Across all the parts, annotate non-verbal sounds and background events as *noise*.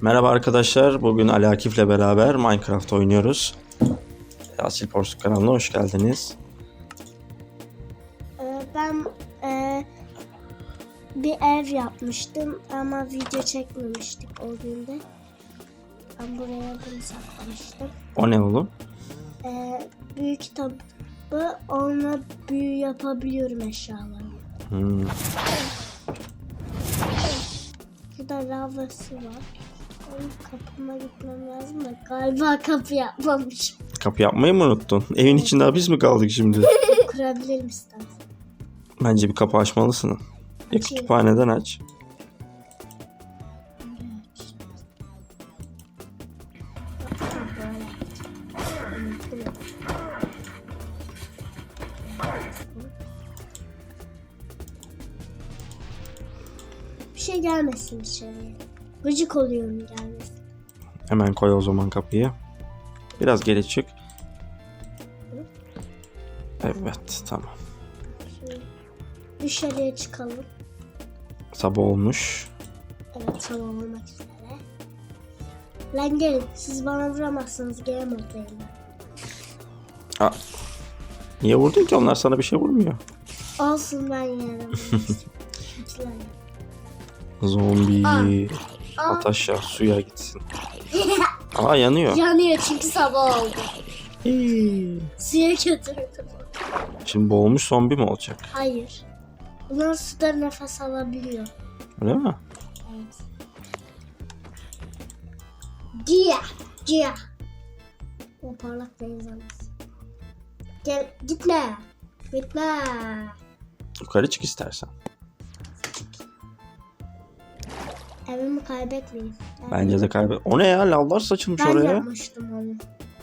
Merhaba arkadaşlar. Bugün Ali Akif'le beraber Minecraft oynuyoruz. Asil Porsuk kanalına hoş geldiniz. Ee, Ben e, bir ev yapmıştım ama video çekmemiştik o günde. Ben buraya bunu saklamıştım. O ne oğlum? Ee, büyük kitabı onunla büyü yapabiliyorum eşyalarımı. Hmm. Burada lavası var. Kapıma gitmem lazım da galiba kapı yapmamışım. Kapı yapmayı mı unuttun? Evin içinde biz mi kaldık şimdi? *laughs* Kurabilirim istersen. Bence bir kapı açmalısın. Ya kütüphaneden aç. Bir şey gelmesin içeriye. Gıcık oluyorum gelmesin. Hemen koy o zaman kapıyı. Biraz geri çık. Evet tamam. Şimdi dışarıya çıkalım. Sabah olmuş. Evet tamam olmak üzere. Lan gelin siz bana vuramazsınız moddayım ben. Aa, niye vurdun ki? Onlar sana bir şey vurmuyor. Olsun ben yerim. *laughs* Zombi. Aa. At aşağı suya gitsin. *laughs* Aa yanıyor. Yanıyor çünkü sabah oldu. Hii. Suya götürdüm. Şimdi boğulmuş zombi mi olacak? Hayır. Bunlar suda nefes alabiliyor. Öyle mi? Evet. Cia. Cia. O parlak benzemez. Gel gitme. Gitme. Yukarı çık istersen. Evimi kaybetmeyin. Ben, Bence de kaybet. O ne ya? Lavlar saçılmış ben oraya. yapmıştım onu.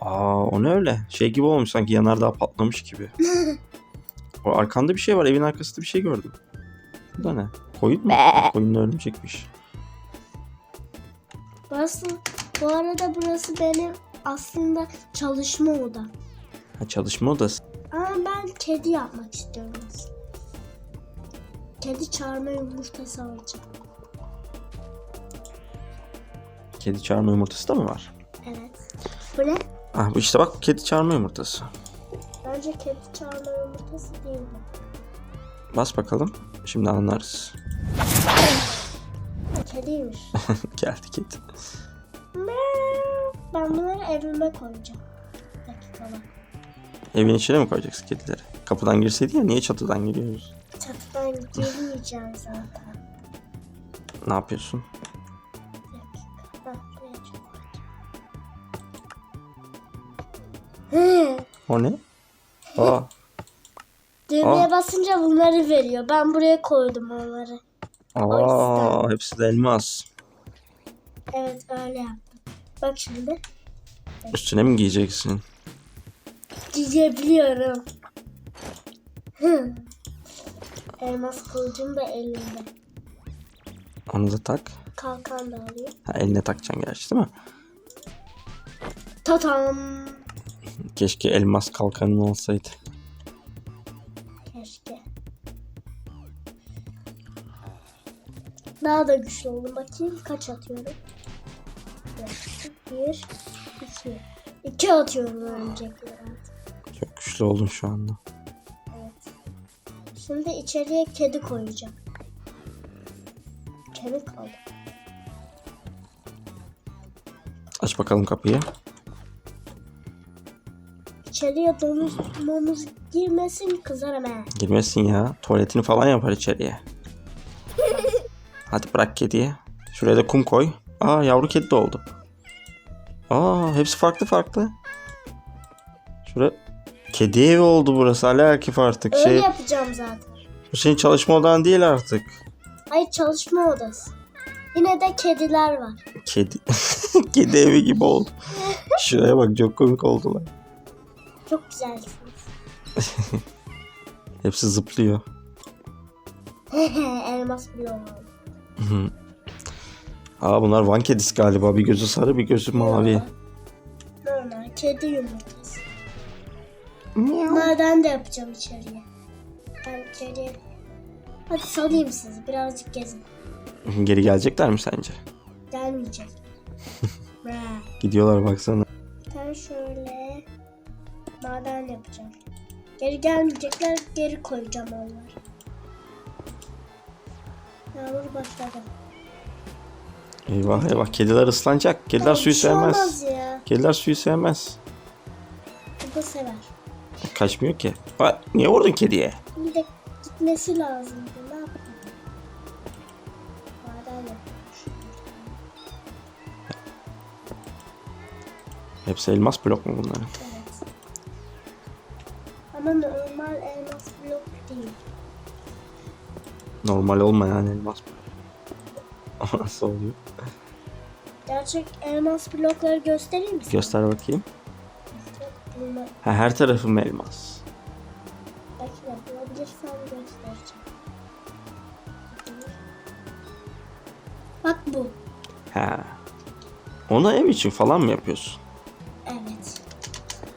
Aa o ne öyle? Şey gibi olmuş sanki yanardağ patlamış gibi. *laughs* o arkanda bir şey var. Evin arkasında bir şey gördüm. Bu da ne? Koyun mu? Koyun örümcekmiş. Burası, bu arada burası benim aslında çalışma odam. Ha, çalışma odası. Ama ben kedi yapmak istiyorum. Kedi çağırma yumurtası alacağım. Kedi çağırma yumurtası da mı var? Evet. Bu ne? Ah bu işte bak kedi çağırma yumurtası. Bence kedi çağırma yumurtası değil? Bas bakalım. Şimdi anlarız. Kediymiş. *laughs* Geldi kedi. ben bunları evime koyacağım. Evin içine mi koyacaksın kedileri? Kapıdan girseydi ya niye çatıdan giriyoruz? Çatıdan girmeyeceğim zaten. Ne yapıyorsun? Hı. O ne? Aa, Düğmeye basınca bunları veriyor. Ben buraya koydum onları. aa hepsi de elmas. Evet öyle yaptım. Bak şimdi. Üstüne mi giyeceksin? Giyebiliyorum. Hı. *laughs* Elmas kılıcım da elimde. Onu da tak. Kalkan da alayım. Ha, eline takacaksın gerçi değil mi? Tatam. Keşke elmas kalkanın olsaydı. Keşke. Daha da güçlü oldum. Bakayım kaç atıyorum. Bir, iki. İki atıyorum örümcekleri. Çok güçlü oldun şu anda. Evet. Şimdi içeriye kedi koyacağım. Kemik kaldı. Aç bakalım kapıyı. İçeriye domuz girmesin kızar hemen. Girmesin ya. Tuvaletini falan yapar içeriye. Hadi bırak kediye. Şuraya da kum koy. Aa yavru kedi de oldu. Aa hepsi farklı farklı. Şuraya kedi evi oldu burası. Ali Akif artık Öyle şey. yapacağım zaten. Bu senin çalışma odan değil artık. Hayır çalışma odası. Yine de kediler var. Kedi. *laughs* kedi evi gibi oldu. *laughs* Şuraya bak çok komik oldular. Çok güzelsiniz. *laughs* Hepsi zıplıyor. *laughs* Elmas oldu. Aa bunlar Van kedisi galiba. Bir gözü sarı bir gözü mavi. Normal kedi yumurtası. Bunlardan da yapacağım içeriye. Ben içeriye... Hadi salayım sizi birazcık gezin. Geri gelecekler mi sence? Gelmeyecek. *laughs* Gidiyorlar baksana. Ben şöyle maden yapacağım. Geri gelmeyecekler, geri koyacağım onları. Yağmur başladı. Eyvah eyvah kediler ıslanacak. Kediler Tamam, suyu bir şey olmaz sevmez. ya. Kediler suyu sevmez. Bu da sever. Kaçmıyor ki. Bak, niye vurdun kediye? Bir de gitmesi lazımdı. Ne yapayım? Maden yapmış. Hepsi elmas blok mu bunların? Ama normal elmas blok değil. Normal olmayan elmas blok. *laughs* Nasıl oluyor? Gerçek elmas blokları göstereyim mi? Göster bakayım. Ha, her tarafım elmas. Bekle bulabilirsem göstereceğim. Bak bu. Ha. Ona ev için falan mı yapıyorsun? Evet.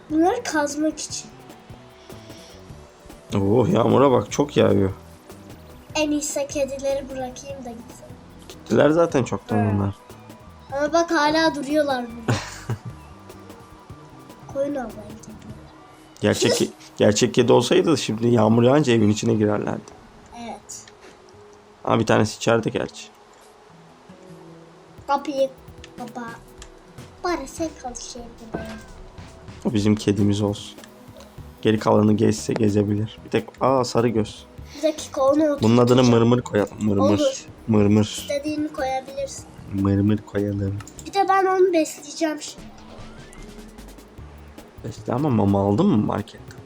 Bunları kazmak için. Oo yağmura bak çok yağıyor. En iyisi kedileri bırakayım da gitsin. Gittiler zaten çoktan Ha. onlar. Ama bak hala duruyorlar burada. *laughs* Koyun avlayın. Gerçek gerçek kedi olsaydı şimdi yağmur yağınca evin içine girerlerdi. Evet. Ha bir tanesi içeride gerçi. Kapıyı kapa. Bari sen kal şey. O bizim kedimiz olsun. Geri kalanı gezse gezebilir. Bir tek aa sarı göz. Bir dakika onu otur. Bunun adını mırmır koyalım. Mırmır. Olur. Mırmır. İstediğini koyabilirsin. Mırmır koyalım. Bir de ben onu besleyeceğim şimdi. İşte ama mama aldın mı marketten?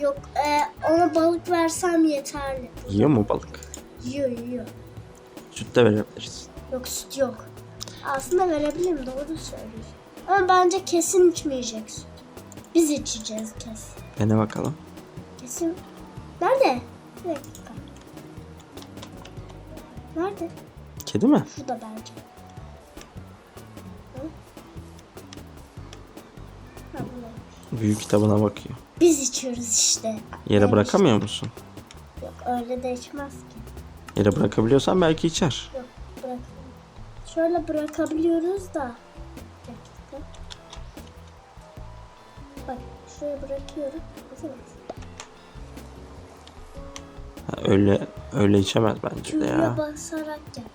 Yok e, ona balık versem yeterli. Yiyor mu balık? Yiyor yiyor. Süt de verebiliriz. Yok süt yok. Aslında verebilirim doğru söylüyorsun. Ama bence kesin içmeyecek süt. Biz içeceğiz kesin. Dene bakalım. Kesin. Nerede? Bir dakika. Nerede? Kedi mi? Şurada bence. Hı? Ha, buradaymış. Büyük kitabına bakıyor. Biz içiyoruz işte. Yere Evet. bırakamıyor musun? Yok öyle de içmez ki. Yere bırakabiliyorsan belki içer. Yok bırak. Şöyle bırakabiliyoruz da. Bırakıyorum. Ha, öyle öyle içemez bence de ya. basarak yap.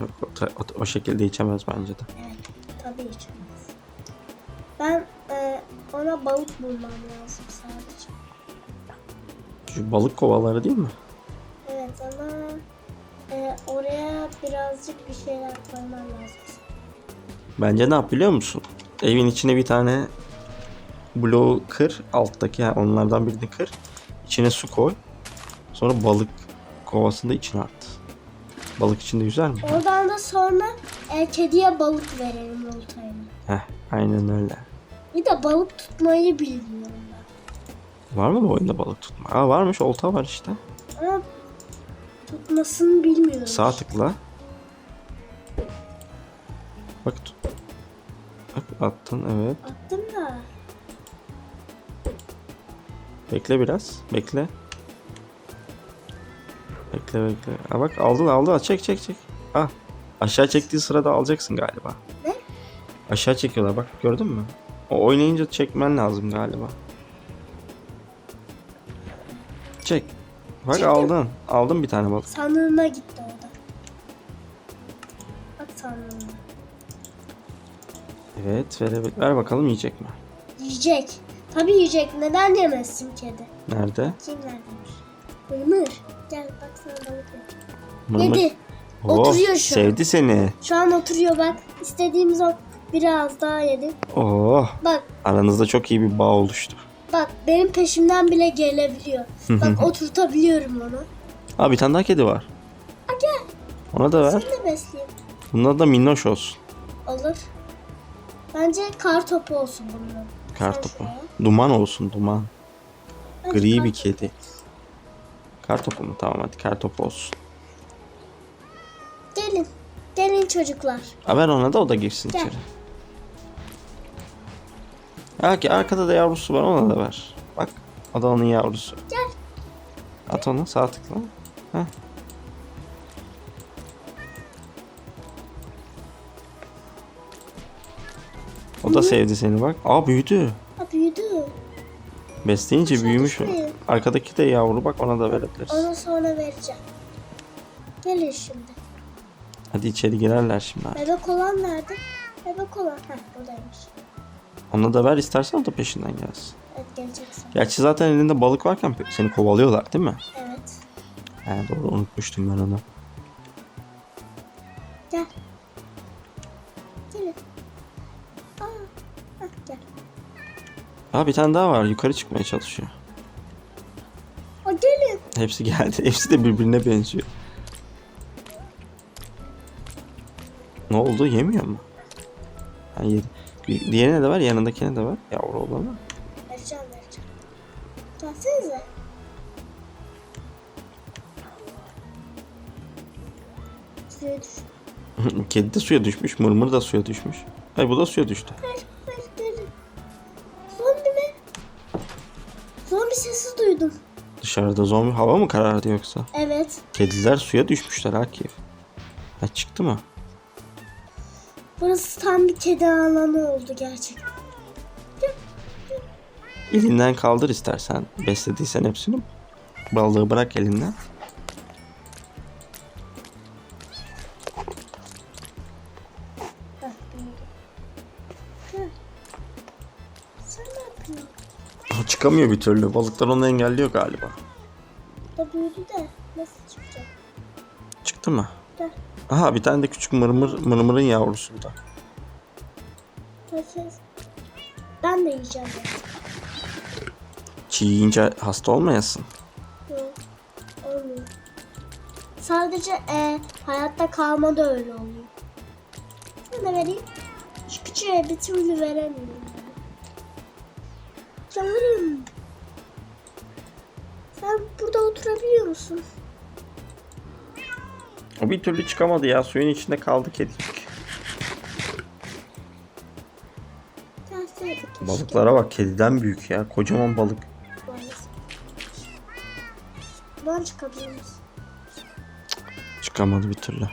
Yok, o, o- o şekilde içemez bence de. Evet tabii içemez. Ben e, ona balık bulmam lazım sadece. Şu balık kovaları değil mi? Evet ama e, oraya birazcık bir şeyler koymam lazım. Bence ne yap biliyor musun? Evin içine bir tane bloğu kır. Alttaki yani onlardan birini kır. İçine su koy. Sonra balık kovasını da içine at. Balık içinde yüzer mi? Oradan da sonra e, kediye balık verelim oltayla. Heh, aynen öyle. Bir de balık tutmayı bilmiyorum ben. Var mı bu oyunda balık tutma? Aa varmış olta var işte. Ama tutmasını bilmiyorum. Sağ tıkla. Bak tut. Bak attın evet. Attım Bekle biraz. Bekle. Bekle bekle. Aa bak aldın aldın. Çek çek çek. Ah. Aşağı çektiği sırada alacaksın galiba. Ne? Aşağı çekiyorlar bak gördün mü? O oynayınca çekmen lazım galiba. Çek. Bak Çektim. aldın. Aldın bir tane balık. Sandığına gitti orada. Bak sandığına. Evet ver, evet. ver bakalım yiyecek mi? Yiyecek. Tabii yiyecek. Neden yemezsin kedi? Nerede? Kim neredeymiş? Mırmır. Gel bak sana balık ver. Mırmır. Yedi. Oh, Oturuyor şu an. Sevdi seni. Şu an oturuyor bak. İstediğimiz o biraz daha yedi. Oh. Bak Aranızda çok iyi bir bağ oluştu. bak benim peşimden bile gelebiliyor. Bak oturtabiliyorum onu. Aa bir tane daha kedi var. Ha gel. Ona da ver. Seni de besleyeyim. Bunlar da minnoş olsun. Olur. Bence kar topu olsun bunun. Sen topu. şuraya. Duman olsun duman. Gri bir kedi. Kar topu mu? Tamam hadi kar topu olsun. Gelin. Gelin çocuklar. Ha ver ona da o da girsin Gel. içeri. Ha ki arkada da yavrusu var ona da ver. Bak o da onun yavrusu. Gel. At onu sağ tıkla. Heh. O da sevdi seni bak. Aa büyüdü. Ha büyüdü. Besleyince büyümüş düşmeyin. Arkadaki de yavru bak ona da verebiliriz. Onu sonra vereceğim. Gelin şimdi. Hadi içeri girerler şimdi. abi. Bebek olan nerede? Bebek olan. Heh buradaymış. Ona da ver istersen o da peşinden gelsin. Evet geleceksin. Gerçi zaten elinde balık varken pe- seni kovalıyorlar değil mi? Evet. He doğru unutmuştum ben onu. Aa bir tane daha var yukarı çıkmaya çalışıyor. Aa, gelin. Hepsi geldi. *laughs* Hepsi de birbirine benziyor. Ne oldu? Yemiyor mu? Ha yedi. Bir- Diğerine de var, yanındakine de var. Yavru olanı. Vereceğim vereceğim. Gelsenize. Suya düş. *laughs* Kedi de suya düşmüş, mırmır da suya düşmüş. Ay bu da suya düştü. Hayır, Zombi sesi duydum. Dışarıda zombi hava mı karardı yoksa? Evet. Kediler suya düşmüşler Akif. Ha çıktı mı? Burası tam bir kedi alanı oldu gerçekten. Elinden kaldır istersen. Beslediysen hepsini. Balığı bırak elinden. Sen ne yapıyorsun? Çıkamıyor bir türlü. Balıklar onu engelliyor galiba. Bu da büyüdü de nasıl çıkacak? Çıktı mı? Gel. Aha bir tane de küçük mırmır, mırmırın yavrusu da. Nefes. Ben de yiyeceğim. Çiğ yiyince hasta olmayasın. Yok. Olmuyor. Sadece e, hayatta kalma da öyle oluyor. Sana vereyim. Şu küçüğe bir türlü veremiyorum. Canlarım. Sen burada oturabiliyor musun? O bir türlü çıkamadı ya. Suyun içinde kaldı kedicik. Balıklara bak kediden büyük ya. Kocaman balık. Buradan çıkabilir misin? Çıkamadı bir türlü.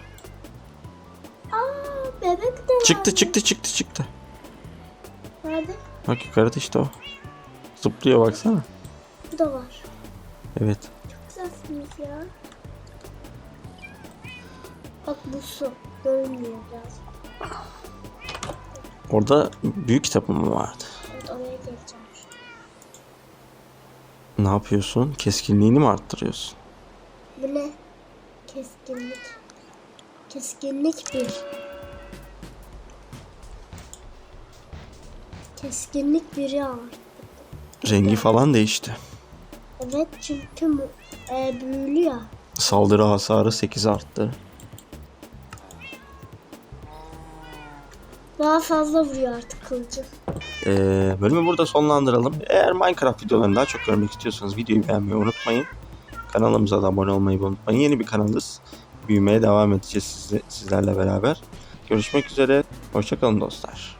Aa bebek de var. Çıktı çıktı çıktı çıktı. Nerede? Bak yukarıda işte o. Zıplıyor baksana. Bu da var. Evet. Güzelsiniz ya. Bak bu su. Görünmüyor biraz. Orada büyük kitabım mı vardı? Evet oraya geleceğim. Ne yapıyorsun? Keskinliğini mi arttırıyorsun? Bu ne? Keskinlik. Keskinlik bir. Keskinlik biri var. Rengi falan değişti. Evet çünkü e, büyülü ya. Saldırı hasarı 8 arttı. Daha fazla vuruyor artık kılıcı. Ee, bölümü burada sonlandıralım. Eğer Minecraft videolarını daha çok görmek istiyorsanız videoyu beğenmeyi unutmayın. Kanalımıza da abone olmayı unutmayın. Yeni bir kanalız. Büyümeye devam edeceğiz sizle, sizlerle beraber. Görüşmek üzere. Hoşçakalın dostlar.